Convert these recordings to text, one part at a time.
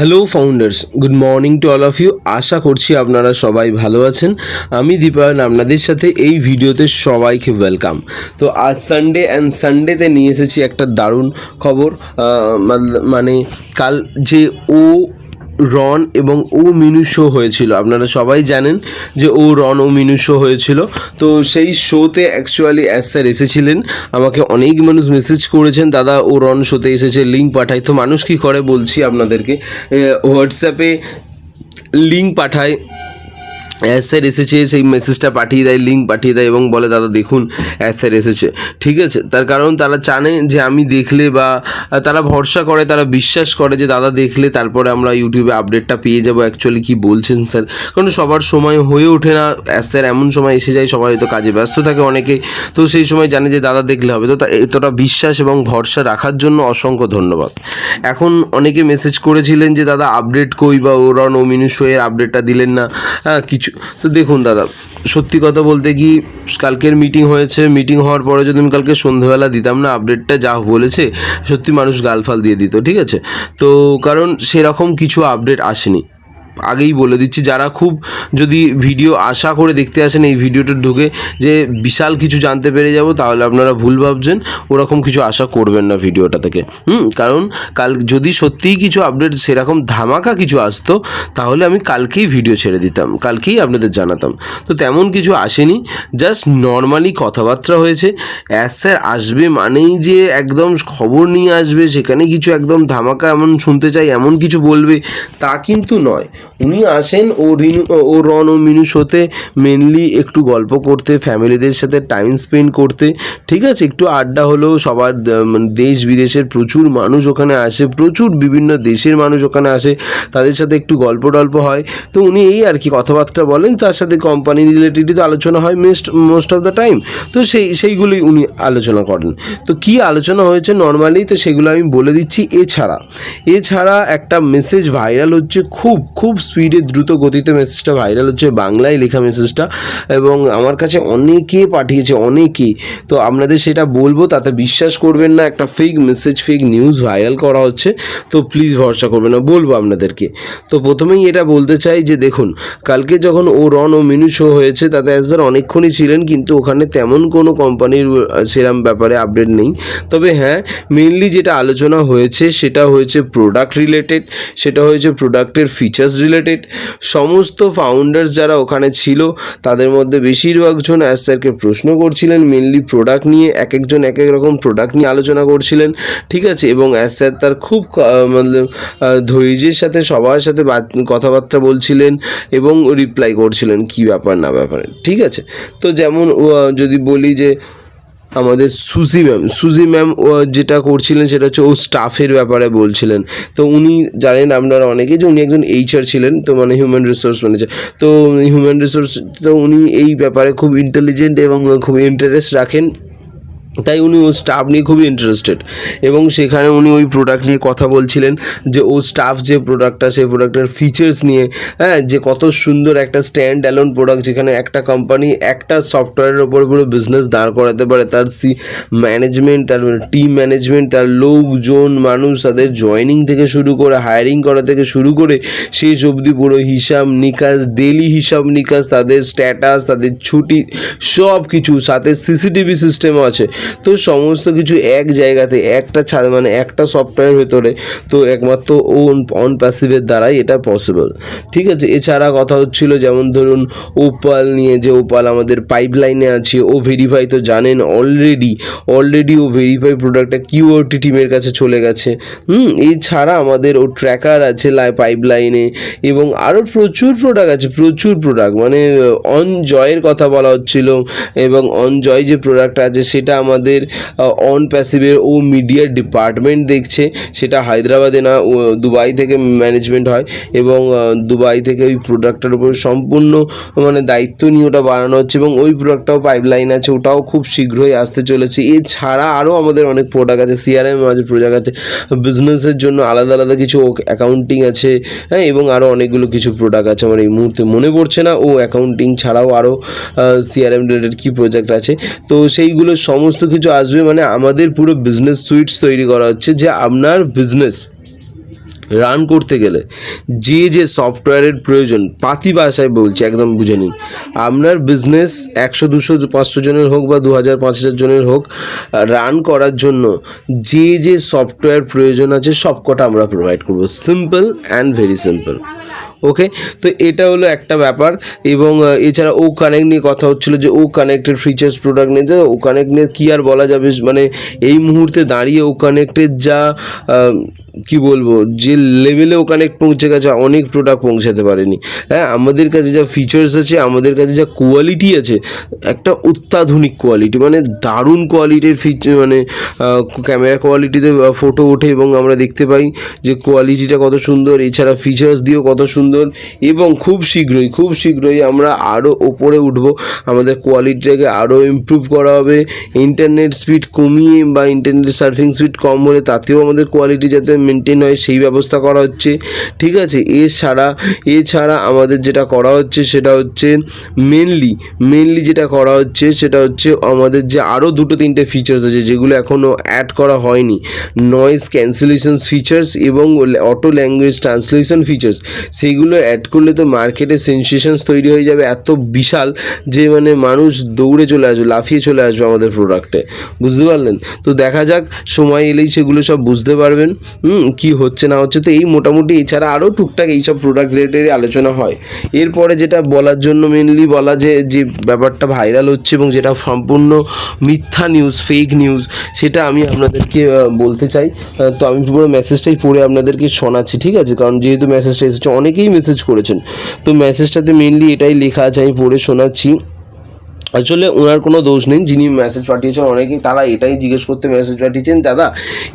Hello founders good morning to all of you আশা করছি আপনারা সবাই ভালো আছেন। আমি দীপায়ন, আপনাদের সাথে এই ভিডিওতে সবাইকে ওয়েলকাম তো আজ সানডে অ্যান্ড সানডেতে নিয়ে এসেছি একটা দারুণ খবর। মানে কাল যে ও রন এবং ও মিনু শো হয়েছিল। আপনারা সবাই জানেন যে ও রন ও মিনু শো হয়েছিল। তো সেই শোতে অ্যাকচুয়ালি অ্যাজ স্যার এসেছিলেন। আমাকে অনেক মানুষ মেসেজ করেছেন, দাদা, ও রন শোতে এসেছে লিঙ্ক পাঠায় তো মানুষ কি করে বলছি আপনাদেরকে? হোয়াটসঅ্যাপে লিঙ্ক পাঠায়। অ্যাজ স্যার এসেছে, সেই মেসেজটা পাঠিয়ে দেয় লিঙ্ক পাঠিয়ে দেয় এবং বলে, দাদা, দেখুন অ্যাজ স্যার এসেছে। ঠিক আছে? তার কারণ তারা জানে যে আমি দেখলে বা তারা ভরসা করে, তারা বিশ্বাস করে যে, দাদা, দেখলে তারপরে আমরা ইউটিউবে আপডেটটা পেয়ে যাব। অ্যাকচুয়ালি কি বলছেন স্যার কারণ সবার সময় হয়ে ওঠে না। অ্যাজ স্যার এমন সময় এসে যায়, সবাই হয়তো কাজে ব্যস্ত থাকে অনেকে। তো সেই সময় জানে যে, দাদা, দেখলে হবে। তা এতটা বিশ্বাস এবং ভরসা রাখার জন্য অসংখ্য ধন্যবাদ। এখন অনেকে মেসেজ করেছিলেন যে, দাদা আপডেট কই বা ওরা নমিনি মিনু শোয়ের আপডেটটা দিলেন না? হ্যাঁ কিছু, তো দেখুন দাদা, সত্যি কথা বলতে কি, কালকের মিটিং হয়েছে মিটিং হওয়ার পরে যদি আমি কালকে সন্ধ্যেবেলা দিতাম না আপডেটটা যা বলেছে, সত্যি মানুষ গালফাল দিয়ে দিত, ঠিক আছে? তো কারণ সেরকম কিছু আপডেট আসেনি। আগেই বলে দিচ্ছি, যারা খুব যদি ভিডিও আশা করে দেখতে আসেন, এই ভিডিওটা ঢুকে যে বিশাল কিছু জানতে পেরে যাব, তাহলে আপনারা ভুল ভাবছেন, ওরকম কিছু আশা করবেন না ভিডিওটা থেকে। হুম, কারণ কাল যদি সত্যিই কিছু আপডেট, সেরকম ধামাকা কিছু আসতো, তাহলে আমি কালকেই ভিডিও ছেড়ে দিতাম, কালকেই আপনাদের জানাতাম। তো তেমন কিছু আসেনি, জাস্ট নর্মালি কথাবার্তা হয়েছে। অ্যাজ স্যার আসবে মানেই যে একদম খবর নিয়ে আসবে, সেখানে কিছু একদম ধামাকা এমন শুনতে চাই, এমন কিছু বলবে, তা কিন্তু নয়। উনি আসেন ও রিনু, ও রন ও মিনু শোতে মেনলি একটু গল্প করতে, ফ্যামিলিদের সাথে টাইম স্পেন্ড করতে। ঠিক আছে? একটু আড্ডা হলেও সবার মানে দেশ বিদেশের প্রচুর মানুষ ওখানে আসে, প্রচুর বিভিন্ন দেশের মানুষ ওখানে আসে, তাদের সাথে একটু গল্প টল্প হয়। তো উনি এই আর কি কথাবার্তা বলেন, তার সাথে কোম্পানি রিলেটেডই তো আলোচনা হয় most most of the time তো সেই সেইগুলোই উনি আলোচনা করেন। তো কি আলোচনা হয়েছে নর্মালি তো সেগুলো আমি বলে দিচ্ছি। এছাড়া এছাড়া একটা মেসেজ ভাইরাল হচ্ছে খুব খুব স্পিডে দ্রুত গতিতে মেসেজটা ভাইরাল হচ্ছে, বাংলায় লেখা মেসেজটা এবং আমার কাছে অনেকে পাঠিয়েছে অনেকেই তো আপনাদের সেটা বলব, তাতে বিশ্বাস করবেন না, একটা fake message fake news viral করা হচ্ছে, তো প্লিজ ভরসা করবেন না, বলব আপনাদেরকে। তো প্রথমেই এটা বলতে চাই যে দেখুন, কালকে যখন ও রন ও মিনু শো হয়েছে, তাতে অ্যাজার অনেকক্ষণই ছিলেন, কিন্তু ওখানে তেমন কোনো কোম্পানির সেরাম ব্যাপারে আপডেট নেই। তবে হ্যাঁ মেনলি যেটা আলোচনা হয়েছে, সেটা হয়েছে প্রোডাক্ট রিলেটেড সেটা হয়েছে প্রোডাক্টের ফিচার্স রিলেটেড সমস্ত ফাউন্ডার্স যারা ওখানে ছিল তাদের মধ্যে বেশিরভাগজন অ্যাজ স্যারকে প্রশ্ন করছিলেন মেনলি প্রোডাক্ট নিয়ে এক একজন এক এক রকম প্রোডাক্ট নিয়ে আলোচনা করছিলেন ঠিক আছে? এবং অ্যাজ স্যার তার খুব আহ, ধৈর্যের সাথে সবার সাথে কথাবার্তা বলছিলেন এবং রিপ্লাই করছিলেন কি ব্যাপার না ব্যাপারে ঠিক আছে? তো যেমন যদি বলি যে আমাদের সুজি ম্যাম। সুজি ম্যাম যেটা করছিলেন সেটা হচ্ছে ও স্টাফের ব্যাপারে বলছিলেন। তো উনি জানেন আপনারা অনেকে যে উনি একজন এইচআর ছিলেন, তো মানে হিউম্যান রিসোর্স ম্যানেজার তো হিউম্যান রিসোর্স তো উনি এই ব্যাপারে খুব ইন্টেলিজেন্ট এবং খুব ইন্টারেস্ট রাখেন। তাই উনি ও স্টাফ নিয়ে খুবই ইন্টারেস্টেড এবং সেখানে উনি ওই প্রোডাক্ট নিয়ে কথা বলছিলেন যে ও স্টাফ যে প্রোডাক্টটা সেই প্রোডাক্টের ফিচার্স নিয়ে হ্যাঁ যে কত সুন্দর একটা স্ট্যান্ড অ্যালোন প্রোডাক্ট যেখানে একটা কোম্পানি একটা সফটওয়্যারের ওপর পুরো বিজনেস দাঁড় করাতে পারে। তার সি ম্যানেজমেন্ট তার টিম ম্যানেজমেন্ট তার লোকজন, মানুষ তাদের জয়নিং থেকে শুরু করে হায়ারিং করা থেকে শুরু করে, শেষ অবধি পুরো হিসাব নিকাশ ডেলি হিসাব নিকাশ, তাদের স্ট্যাটাস তাদের ছুটি সব কিছু সাথে সিসিটিভি সিস্টেমও আছে। তো সমস্ত কিছু এক জায়গাতে, একটা ছা মানে একটা সফটওয়্যার ভেতরে, তো একমাত্র ওন অন প্যাসিভের দ্বারাই এটা পসিবল ঠিক আছে? এছাড়া কথা হচ্ছিল যেমন ধরুন ওপাল নিয়ে যে ওপাল আমাদের পাইপ লাইনে আছে, ও ভেরিফাই তো জানেন অলরেডি অলরেডি ও ভেরিফাই প্রোডাক্টটা কিউআরটি টিমের কাছে চলে গেছে। হুম, এছাড়া আমাদের ও ট্র্যাকার আছে লাই পাইপ লাইনে এবং আরও প্রচুর প্রোডাক্ট আছে, প্রচুর প্রোডাক্ট মানে অন জয়ের কথা বলা হচ্ছিল, এবং অন জয় যে প্রোডাক্ট আছে, সেটা আমাদের অন প্যাসিভের ও মিডিয়া ডিপার্টমেন্ট দেখছে। সেটা হায়দ্রাবাদে না দুবাই থেকে ম্যানেজমেন্ট হয় এবং দুবাই থেকে ওই প্রোডাক্টটার উপর সম্পূর্ণ মানে দায়িত্ব নিয়ে ওটা বানানো হচ্ছে এবং ওই প্রোডাক্টটাও পাইপলাইন আছে, ওটাও খুব শীঘ্রই আসতে চলেছে। এছাড়া আরও আমাদের অনেক প্রোডাক্ট আছে সিআরএম আছে প্রোডাক্ট আছে বিজনেসের জন্য আলাদা আলাদা কিছু অ্যাকাউন্টিং আছে হ্যাঁ এবং আরও অনেকগুলো কিছু প্রোডাক্ট আছে। আমার এই মুহূর্তে মনে পড়ছে না, ও অ্যাকাউন্টিং ছাড়াও আরও সিআরএম রিলেটেড কী প্রোজেক্ট আছে। তো সেইগুলো সমস্ত কিছু আসবে মানে আমাদের পুরো বিজনেস সুইটস তৈরি করা হচ্ছে যে আপনার বিজনেস রান করতে গেলে যে যে সফটওয়্যারের প্রয়োজন, পাতি ভাষায় বলছি, একদম বুঝে নিন। আপনার বিজনেস একশো, দুশো, পাঁচশো জনের হোক বা দু হাজার, পাঁচ হাজার জনের হোক রান করার জন্য যে যে সফটওয়্যার প্রয়োজন আছে সব কটা আমরা প্রোভাইড করব। Simple and very simple okay তো এটা হলো একটা ব্যাপার। এবং এছাড়া ও কানেক্ট নিয়ে কথা হচ্ছিল যে ও কানেক্টের ফিচার্স প্রোডাক্ট নিয়ে। ও কানেক্ট নিয়ে কী আর বলা যাবে? মানে এই মুহূর্তে দাঁড়িয়ে ও কানেক্টের যা কি বলব, যে লেভেলে ও কানেক্ট পৌঁছে গেছে, অনেক প্রোডাক্ট পৌঁছাতে পারেনি। হ্যাঁ আমাদের কাছে যা ফিচার্স আছে, আমাদের কাছে যা কোয়ালিটি আছে, একটা অত্যাধুনিক কোয়ালিটি মানে দারুণ কোয়ালিটির ফিচার মানে ক্যামেরা কোয়ালিটিতে ফটো ওঠে এবং আমরা দেখতে পাই যে কোয়ালিটিটা কত সুন্দর, এছাড়া ফিচার্স দিয়েও কত সুন্দর এবং খুব শীঘ্রই খুব শীঘ্রই আমরা আরও ওপরে উঠব। আমাদের কোয়ালিটিটাকে আরও ইমপ্রুভ করা হবে। ইন্টারনেট স্পিড কমিয়ে বা ইন্টারনেট সার্ফিং স্পিড কম হলে তাতেও আমাদের কোয়ালিটি যাতে মেনটেন হয়, সেই ব্যবস্থা করা হচ্ছে। ঠিক আছে? এছাড়া এছাড়া আমাদের যেটা করা হচ্ছে সেটা হচ্ছে মেনলি মেনলি যেটা করা হচ্ছে সেটা হচ্ছে আমাদের যে আরও দুটো তিনটে ফিচার্স আছে যেগুলো এখনও অ্যাড করা হয়নি। নয়েজ ক্যান্সেলেশন ফিচার্স এবং অটো ল্যাঙ্গুয়েজ ট্রান্সলেশন ফিচার্স সেইগুলো অ্যাড করলে তো মার্কেটে সেন্সেশনস তৈরি হয়ে যাবে। এত বিশাল যে মানে মানুষ দৌড়ে চলে আসবে, লাফিয়ে চলে আসবে আমাদের প্রোডাক্টে বুঝতে পারলেন? তো দেখা যাক, সময় এলেই সেগুলো সব বুঝতে পারবেন। হুম, কী হচ্ছে না হচ্ছে তো এই মোটামুটি এছাড়া আরও টুকটাক এইসব প্রোডাক্ট রিলেটেড আলোচনা হয়। এরপরে যেটা বলার জন্য মেনলি বলা যে যে ব্যাপারটা ভাইরাল হচ্ছে এবং যেটা সম্পূর্ণ মিথ্যা নিউজ ফেক নিউজ সেটা আমি আপনাদেরকে বলতে চাই। তো আমি পুরো মেসেজটাই পড়ে আপনাদেরকে শোনাচ্ছি, ঠিক আছে? কারণ যেহেতু মেসেজটা এসেছে, অনেকেই মেসেজ করেছেন। তো মেসেজটাতে মেনলি এটাই লেখা আছে, আমি পড়ে শোনাচ্ছি। আসলে ওনার কোনো দোষ নেই, যিনি মেসেজ পাঠিয়েছেন অনেকেই, তারা এটাই জিজ্ঞেস করতে মেসেজ পাঠিয়েছেন, দাদা,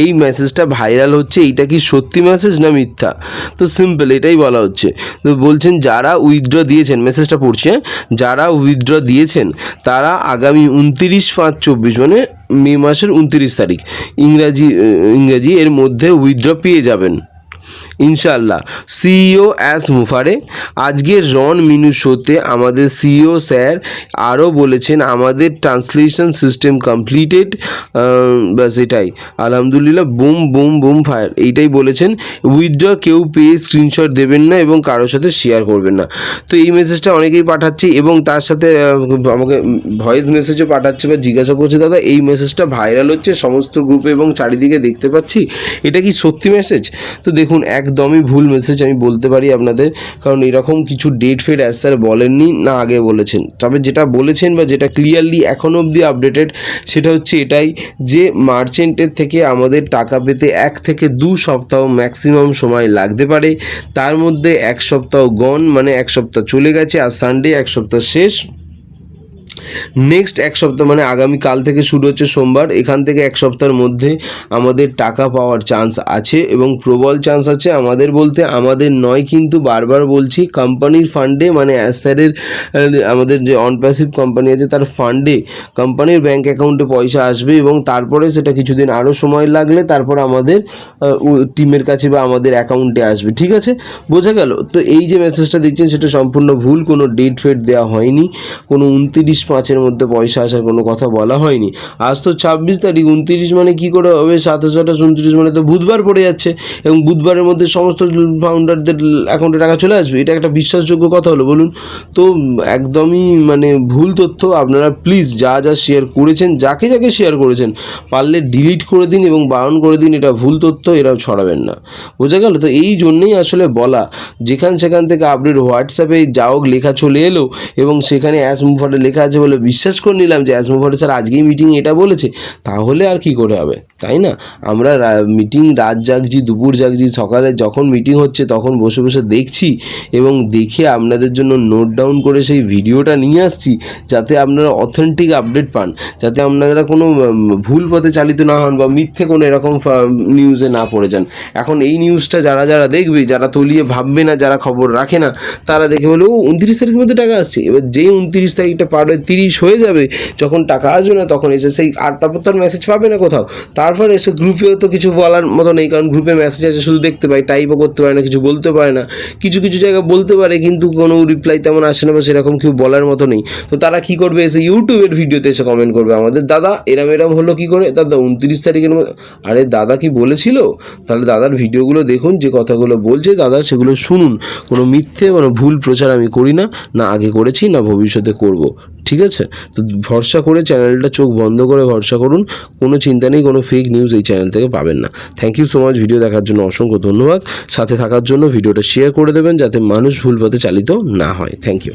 এই মেসেজটা ভাইরাল হচ্ছে, এইটা কি সত্যি মেসেজ না মিথ্যা? তো সিম্পল এটাই বলা হচ্ছে। তো বলছেন, যারা উইথড্র দিয়েছেন মেসেজটা পড়ছে হ্যাঁ? যারা উইথড্র দিয়েছেন, তারা আগামী উনতিরিশ পাঁচ চব্বিশ মানে মে মাসের উনতিরিশ তারিখ, ইংরাজি ইংরাজি এর মধ্যে উইথড্র পেয়ে যাবেন। ইনশাল্লাহ সিইও অ্যাস মুফারে আজকের রন মিনু শোতে আমাদের সিইও স্যার আরও বলেছেন, আমাদের ট্রান্সলেশন সিস্টেম কমপ্লিটেড ব্যাস এটাই। আলহামদুলিল্লাহ, বুম বুম বুম ফায়ার, এইটাই বলেছেন। উইথড্র কেউ পেয়ে স্ক্রিনশট দেবেন না এবং কারোর সাথে শেয়ার করবেন না। তো এই মেসেজটা অনেকেই পাঠাচ্ছে এবং তার সাথে আমাকে ভয়েস মেসেজও পাঠাচ্ছে বা জিজ্ঞাসা করছে, দাদা, এই মেসেজটা ভাইরাল হচ্ছে, সমস্ত গ্রুপে এবং চারিদিকে দেখতে পাচ্ছি? এটা কি সত্যি মেসেজ তো দেখুন একদমই ভুল মেসেজ আমি বলতে পারি আপনাদের। কারণ এরকম কিছু ডেট ফেট অ্যাজ স্যার বলেননি, না আগে বলেছেন। তবে যেটা বলেছেন বা যেটা ক্লিয়ারলি এখনও অবধি আপডেটেড সেটা হচ্ছে এটাই যে মার্চেন্টের থেকে আমাদের টাকা পেতে এক থেকে দু সপ্তাহ ম্যাক্সিমাম সময় লাগতে পারে। তার মধ্যে এক সপ্তাহ গন মানে এক সপ্তাহ চলে গেছে, আর সানডে এক সপ্তাহ শেষ। নেক্সট এক সপ্তাহ মানে আগামী কাল থেকে শুরু হচ্ছে সোমবার, এখান থেকে এক সপ্তাহের মধ্যে আমাদের টাকা পাওয়ার চান্স আছে এবং প্রবল চান্স আছে। আমাদের বলতে, আমাদের নয় কিন্তু বারবার বলছি কোম্পানির ফান্ডে মানে অ্যাসারের আমাদের যে অনপ্যাসিভ কোম্পানি আছে, তার ফান্ডে কোম্পানির ব্যাঙ্ক অ্যাকাউন্টে পয়সা আসবে এবং তারপরে সেটা কিছুদিন আরও সময় লাগলে তারপর আমাদের টিমের কাছে বা আমাদের অ্যাকাউন্টে আসবে, ঠিক আছে? বোঝা গেল? তো এই যে মেসেজটা দিচ্ছেন, সেটা সম্পূর্ণ ভুল, কোনো ডেট ফেট দেওয়া হয়নি, কোনো উনতিরিশ পাঁচের মধ্যে পয়সা আসার কোনো কথা বলা হয়নি। আজ তো ছাব্বিশ তারিখ, উনতিরিশ মানে কি করে হবে? সাতাশ আঠাশ উনত্রিশ মানে তো বুধবার পড়ে যাচ্ছে এবং বুধবারের মধ্যে সমস্ত ফাউন্ডারদের অ্যাকাউন্টে টাকা চলে আসবে। এটা একটা বিশ্বাসযোগ্য কথা হলো, বলুন। তো একদমই মানে ভুল তথ্য, আপনারা প্লিজ যা যা শেয়ার করেছেন, যাকে যাকে শেয়ার করেছেন, পারলে ডিলিট করে দিন এবং বারণ করে দিন, এটা ভুল তথ্য এরাও ছড়াবেন না। বোঝা গেল? তো এই জন্যেই আসলে বলা, যেখান সেখান থেকে আপডেট হোয়াটসঅ্যাপে যা হোক লেখা চলে এলো এবং সেখানে অ্যাস মুভারে লেখা আছে বলে বিশ্বাস করে নিলাম যে অ্যাস মুভারে স্যার আজকেই মিটিং এটা বলেছে, তাহলে আর কি করে হবে? তাই না? আমরা মিটিং রাত জাগছি, দুপুর জাগছি, সকালে যখন মিটিং হচ্ছে তখন বসে বসে দেখছি এবং দেখে আপনাদের জন্য নোট ডাউন করে সেই ভিডিওটা নিয়ে আসছি, যাতে আপনারা অথেন্টিক আপডেট পান, যাতে আপনারা কোনো ভুল পথে চালিত না হন বা মিথ্যে কোনো এরকম নিউজে না পড়ে যান। এখন এই নিউজটা যারা যারা দেখবে, যারা তলিয়ে ভাববে না, যারা খবর রাখে না, তারা দেখে বলে ও, উনত্রিশ তারিখের মধ্যে টাকা আসছে। এবার যেই উনত্রিশ তারিখটা পার হয় তিরিশ হয়ে যাবে, যখন টাকা আসবে না তখন এসে সেই আর তারপর তো মেসেজ পাবে না কোথাও। তারপর এসে গ্রুপেও তো কিছু বলার মতো নেই, কারণ গ্রুপে মেসেজ আছে, শুধু দেখতে পাই টাইপও করতে পারে না, কিছু বলতে পারে না। কিছু কিছু জায়গায় বলতে পারে, কিন্তু কোনো রিপ্লাই তেমন আসে না বা সেরকম কেউ বলার মতো নেই। তো তারা কি করবে, এসে ইউটিউবের ভিডিওতে এসে কমেন্ট করবে। আমাদের দাদা এরম এরম হলো কি করে? দাদা উনত্রিশ তারিখের আরে দাদা কি বলেছিল? তাহলে দাদার ভিডিওগুলো দেখুন, যে কথাগুলো বলছে, দাদা সেগুলো শুনুন। কোনো মিথ্যে, কোনো ভুল প্রচার আমি করি না না আগে করেছি, না ভবিষ্যতে করব। ঠিক আছে? তো ভরসা করে চ্যানেলটা চোখ বন্ধ করে ভরসা করুন। কোনো চিন্তা নেই, কোনো ফেক নিউজ এই চ্যানেল থেকে পাবেন না। Thank you so much video দেখার জন্য অসংখ্য ধন্যবাদ। সাথে থাকার জন্য ভিডিওটা শেয়ার করে দেবেন যাতে মানুষ ভুল পথে চালিত না হয়। Thank you